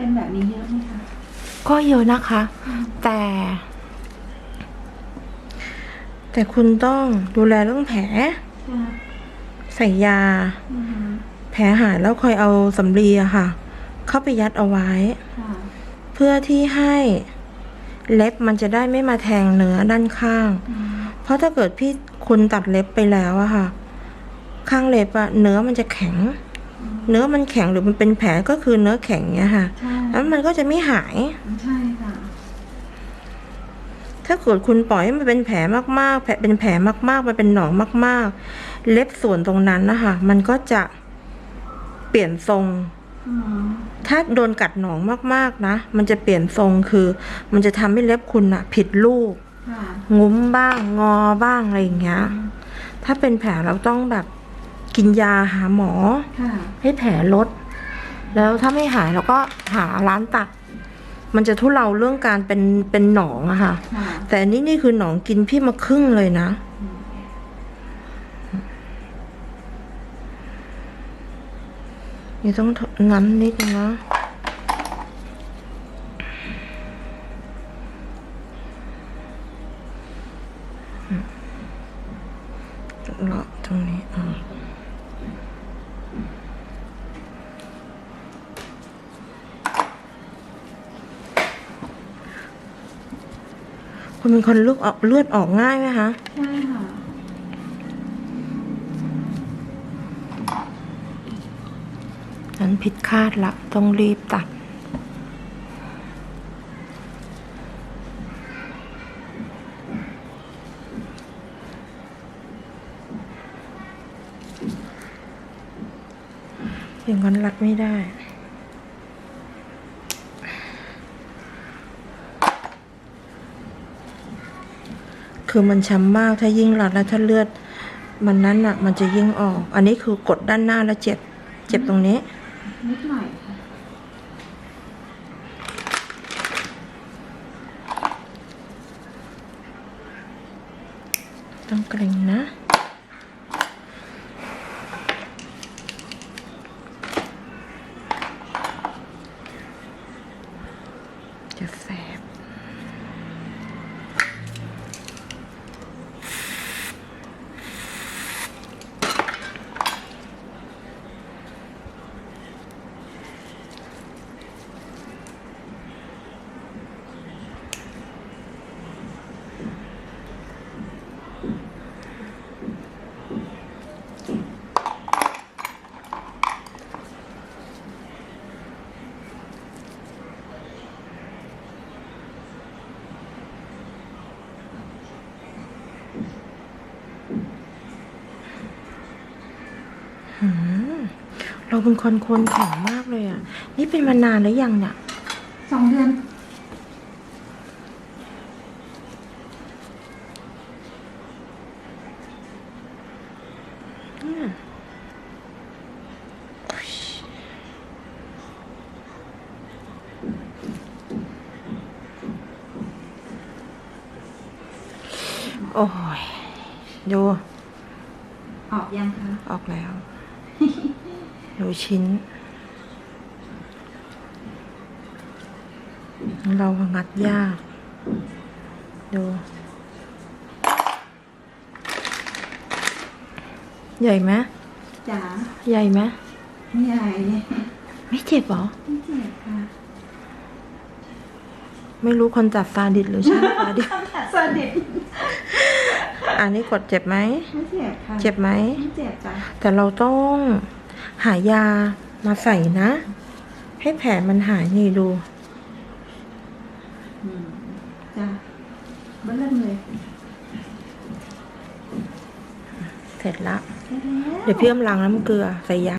เป็นแบบนี้เยอะไหมคะ ก็เยอะนะคะ แต่ แต่คุณต้องดูแลเรื่องแผลค่ะใส่ยาอือฮึแผลหายแล้วคอยเอาสำลีอะค่ะ เข้าไปยัดเอาไว้ค่ะเพื่อที่ให้เล็บมันจะได้ไม่มาแทงเนื้อด้านข้างอืมเพราะถ้าเกิดพี่คุณตัดเล็บไปแล้วอะค่ะ ข้างเล็บอะเนื้อมันจะแข็ง เนื้อมันแข็งหรือมันเป็นแผลก็คือเนื้อแข็งเนี้ยค่ะใช่แล้วมันก็จะไม่หาย ใช่ค่ะ ถ้าเกิดคุณปล่อยให้มันเป็นแผลมากๆ แผลเป็นแผลมากๆ มันเป็นหนองมาก ๆ เล็บส่วนตรงนั้นนะคะ มันก็จะเปลี่ยนทรงอืมถ้าโดนกัดหนองมากๆนะ มันจะเปลี่ยนทรงคือ มันจะทำให้เล็บคุณอะผิดรูปค่ะงุ้มบ้าง งอบ้างอะไรอย่างเงี้ย ถ้าเป็นแผลเราต้องแบบ กินยาหาหมอ ค่ะให้แผลลด แล้วถ้าไม่หายเราก็หาร้านตัด มันจะทุเลาเรื่องการเป็นเป็นหนองอะค่ะ ค่ะแต่อันนี้นี่คือหนองกินพี่มาครึ่งเลยนะ นี่ต้องงั้นนิดนึงนะ เลาะตรงนี้อะ คุณเป็นคนเลือดออกเลือดออกง่ายไหมคะ ใช่ค่ะ นั้นผิดคาดละ ต้องรีบตัด อย่างนั้นรัดไม่ได้คือมันช้ำมากถ้ายิ่งรัดแล้วถ้าเลือด มันนั้นอะ มันจะยิ่งออก อันนี้คือกดด้านหน้าแล้วเจ็บ เจ็บตรงนี้นิดหน่อยค่ะต้องเกรงนะ จะแสบ เราเป็นคนคนแข็งมากเลยอะ นี่เป็นมานานแล้วยังเนี่ยสองเดือน โอ้ยดูออกยังคะ ออกแล้ว ดูชิ้น เรางัดยาก ดู ใหญ่ไหมจ๋าใหญ่ไหมไม่ใหญ่ ไม่เจ็บเหรอ ไม่เจ็บค่ะ ไม่รู้คนจัดซาดิสหรือช่างซาดิสสวัสดีอันนี้กดเจ็บไหม ไม่เจ็บค่ะเจ็บไหม ไม่เจ็บจ้ะแต่เราต้องหายามาใส่นะ ให้แผลมันหายนี่ดู อืมจ้ะเบิ้ลเริ่มเลยเสร็จละได้แล้วเดี๋ยวพี่กำลังน้ำเกลือใส่ยา